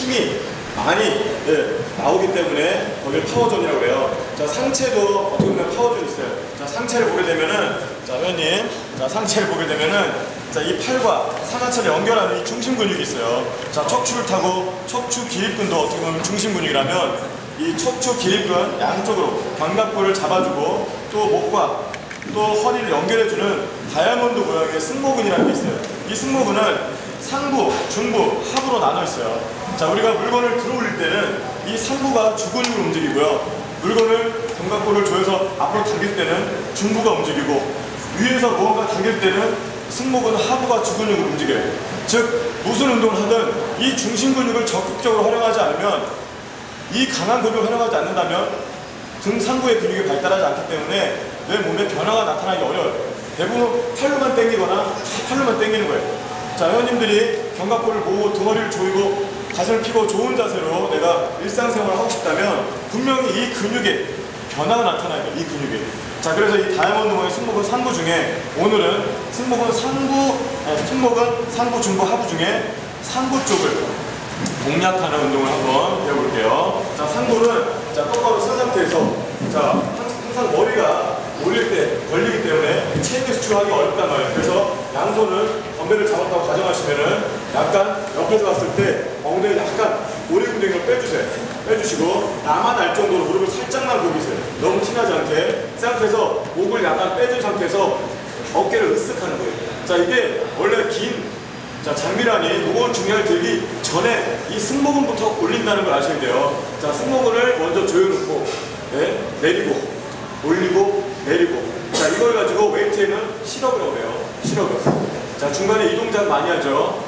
힘이 많이 예, 나오기 때문에 거기를 파워존이라고 그래요. 자 상체도 어떻게 보면 파워존이 있어요. 자 상체를 보게 되면은 자 회원님 자 상체를 보게 되면은 자 이 팔과 상하체를 연결하는 이 중심 근육이 있어요. 자 척추를 타고 척추 기립근도 어떻게 보면 중심 근육이라면 이 척추 기립근 양쪽으로 견갑골을 잡아주고 또 목과 또 허리를 연결해주는 다이아몬드 모양의 승모근이라는 게 있어요. 이 승모근은 상부, 중부, 하부로 나눠 있어요. 자, 우리가 물건을 들어 올릴 때는 이 상부가 주근육을 움직이고요. 물건을 견갑골을 조여서 앞으로 당길 때는 중부가 움직이고 위에서 무언가 당길 때는 승모근 하부가 주근육을 움직여요. 즉 무슨 운동을 하든 이 중심 근육을 적극적으로 활용하지 않으면 이 강한 근육을 활용하지 않는다면 등 상부의 근육이 발달하지 않기 때문에 내 몸에 변화가 나타나기 어려워요. 대부분 팔로만 당기거나 팔로만 당기는 거예요. 자, 회원님들이 견갑골을 모으고 등허리를 조이고 가슴을 펴고 좋은 자세로 내가 일상생활을 하고 싶다면 분명히 이 근육에 변화가 나타나야 돼요. 이 근육에. 자, 그래서 이 다이아몬드 모의 승모근 상부 중에 오늘은 승모근 상부, 아니, 승모근 상부, 중부, 하부 중에 상부 쪽을 공략하는 운동을 한번 배워볼게요. 자, 상부는 자, 똑바로 쓴 상태에서 자, 항- 항상 머리가 올릴 때 걸리기 때문에 체중계 수축하기 어렵단 말이에요. 그래서 양손을 덤벨을 잡았다고 가정하시면은 약간 옆에서 봤을 때 엉덩이 약간 오리구덩이를 빼주세요. 빼주시고 나만 알 정도로 무릎을 살짝만 굽히세요. 너무 티나지 않게 이 상태에서 목을 약간 빼준 상태에서 어깨를 으쓱 하는 거예요. 자 이게 원래 긴 자, 장비란이 무거운 중량을 들기 전에 이 승모근부터 올린다는 걸 아셔야 돼요. 자, 승모근을 먼저 조여놓고, 네, 내리고, 올리고, 내리고. 자, 이걸 가지고 웨이트에는 실업이라고 해요. 실업을. 자, 중간에 이 동작 많이 하죠.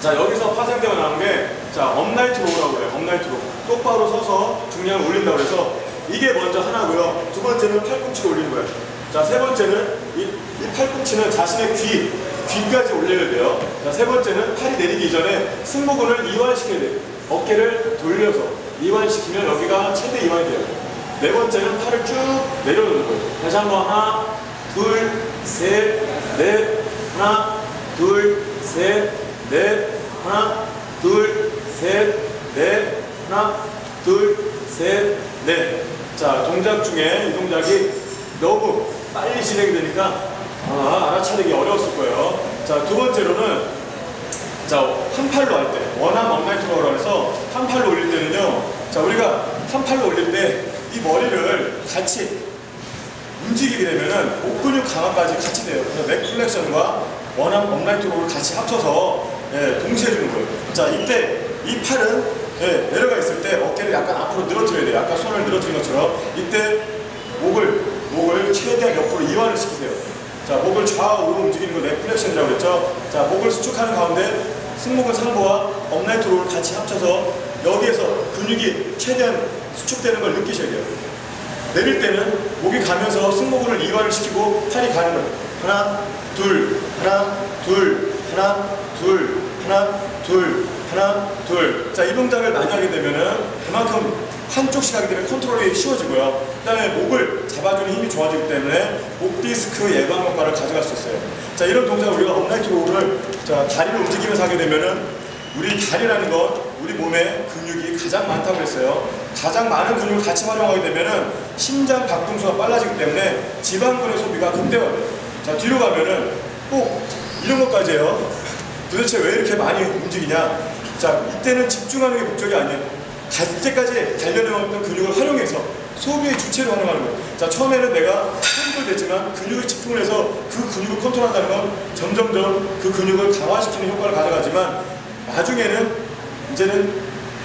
자, 여기서 파생되어 나오는 게, 자, 업라이트 로우라고 해요. 업라이트 로우. 똑바로 서서 중량을 올린다고 해서 이게 먼저 하나고요. 두 번째는 팔꿈치를 올리는 거예요. 자, 세 번째는 이, 이 팔꿈치는 자신의 귀, 귀까지 올려야 돼요. 자, 세 번째는 팔이 내리기 전에 승모근을 이완시켜야 돼요. 어깨를 돌려서 이완시키면 여기가 최대 이완이 돼요. 네 번째는 팔을 쭉 내려놓는 거예요. 다시 한번 하나, 둘, 셋, 넷, 하나, 둘, 셋, 넷, 하나, 둘, 셋, 넷, 하나, 둘, 셋, 넷. 자, 동작 중에 이 동작이 너무 빨리 진행이 되니까 아, 알아차리기 어려웠을 거예요. 자, 두 번째로는 자, 한 팔로 할 때, 원암 업라이트로라고 해서 한 팔로 올릴 때는요. 자, 우리가 한 팔로 올릴 때 이 머리를 같이 움직이게 되면은 목 근육 강화까지 같이 돼요. 그래서 넥 플렉션과 원암 업라이트로를 같이 합쳐서 예, 동시에 해주는 거예요. 자, 이때 이 팔은 예, 내려가 있을 때 어깨를 약간 앞으로 늘어뜨려야 돼요. 아까 손을 늘어뜨린 것처럼 이때 목을 목을 최대한 옆으로 이완을 시키세요. 자, 목을 좌우로 움직이는 거 넥플렉션이라고 그랬죠. 자, 목을 수축하는 가운데 승모근 상부와 업라이트로를 같이 합쳐서 여기에서 근육이 최대한 수축되는 걸 느끼셔야 돼요. 내릴 때는 목이 가면서 승모근을 이완을 시키고 팔이 가는 거예요. 하나, 둘, 하나, 둘, 하나, 둘, 하나, 둘, 하나, 둘. 자, 이 동작을 많이 하게 되면은 그만큼 한쪽씩 하게 되면 컨트롤이 쉬워지고요. 그 다음에 목을 잡아주는 힘이 좋아지기 때문에 목 디스크 예방 효과를 가져갈 수 있어요. 자, 이런 동작을 우리가 업라이트 로우를 자, 다리를 움직이면서 하게 되면은 우리 다리라는 건 우리 몸에 근육이 가장 많다고 했어요. 가장 많은 근육을 같이 활용하게 되면은 심장 박동수가 빨라지기 때문에 지방근의 소비가 극대화돼요. 자, 뒤로 가면은 꼭 이런 것까지 해요. 도대체 왜 이렇게 많이 움직이냐? 자, 이때는 집중하는 게 목적이 아니에요. 가- 이때까지 단련해왔던 근육을 활용해서 소비의 주체로 활용하는 거예요. 자, 처음에는 내가 소비도 되지만 근육을 집중을 해서 그 근육을 컨트롤한다는 건 점점점 그 근육을 강화시키는 효과를 가져가지만 나중에는 이제는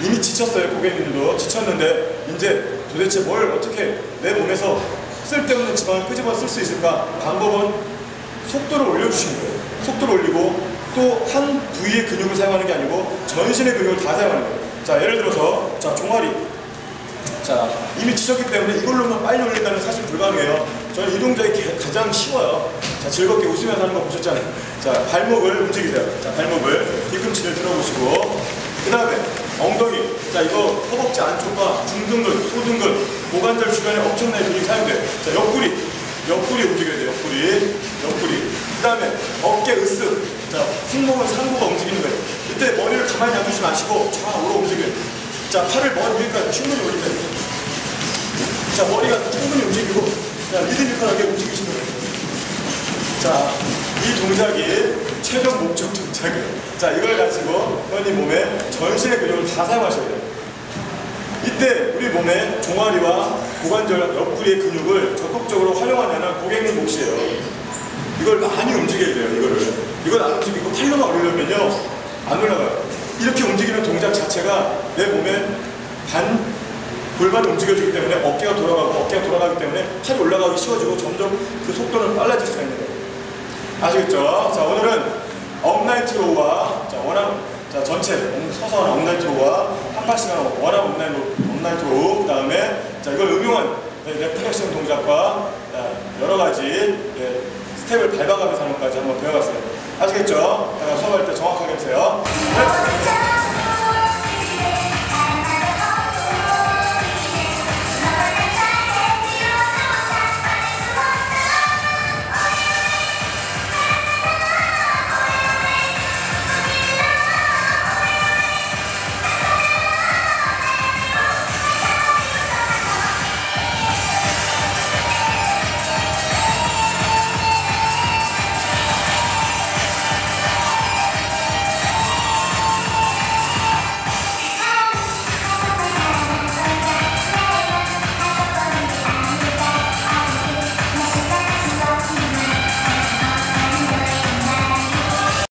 이미 지쳤어요. 고객님들도 지쳤는데 이제 도대체 뭘 어떻게 내 몸에서 쓸데없는 지방을 끄집어 쓸 수 있을까? 방법은 속도를 올려주시는 거예요. 속도를 올리고 또 한 부위의 근육을 사용하는 게 아니고 전신의 근육을 다 사용하는 거예요. 자, 예를 들어서 자 종아리. 자, 이미 지쳤기 때문에 이걸로만 빨리 올린다는 사실 불가능해요. 저는 이 동작이 개- 가장 쉬워요. 자, 즐겁게 웃으면서 하는 거 보셨잖아요. 자, 발목을 움직이세요. 자, 발목을 뒤꿈치를 들어보시고 그 다음에 엉덩이. 자, 이거 허벅지 안쪽과 중등근, 소등근, 고관절 주변에 엄청나게 근육이 사용돼요. 자, 옆구리. 옆구리 움직여야 돼요. 옆구리. 옆구리. 그 다음에 어깨 으쓱. 자, 승모근 상부가 움직이는 거예요. 이때 머리를 가만히 놔두지 마시고 좌우로 움직여요. 자, 팔을 머리 위까지 충분히 올리세요. 자, 머리가 충분히 움직이고, 자, 리드미컬하게 움직이시는 거예요. 자, 이 동작이 최종 목적 동작이에요. 자, 이걸 가지고 회원님 몸에 전신의 근육을 다 사용하셔야 돼요. 이때 우리 몸의 종아리와 고관절 옆구리의 근육을 적극적으로 활용하냐는 고객님 몫이에요. 이걸 많이 움직여야 돼요, 이거를. 이걸 안 움직이고 팔로만 올리려면요, 안 올라가요. 이렇게 움직이는 동작 자체가 내 몸에 반, 골반이 움직여지기 때문에 어깨가 돌아가고 어깨가 돌아가기 때문에 팔이 올라가기 쉬워지고 점점 그 속도는 빨라질 수가 있는 거예요. 아시겠죠? 자, 오늘은 업라이트 로우와 자, 원암, 자, 전체 음, 서서 하는 업라이트 로우와 한 팔씩 하는 원암 업라이트 로우, 업라이트 로우, 그 다음에 자, 이걸 응용한 네, 레플렉션 동작과 자, 여러 가지 예, 스텝을 밟아가면서 하는 것까지 한번 배워봤어요. 아시겠죠? 제가 수업할 때 정확하게 해주세요. 네.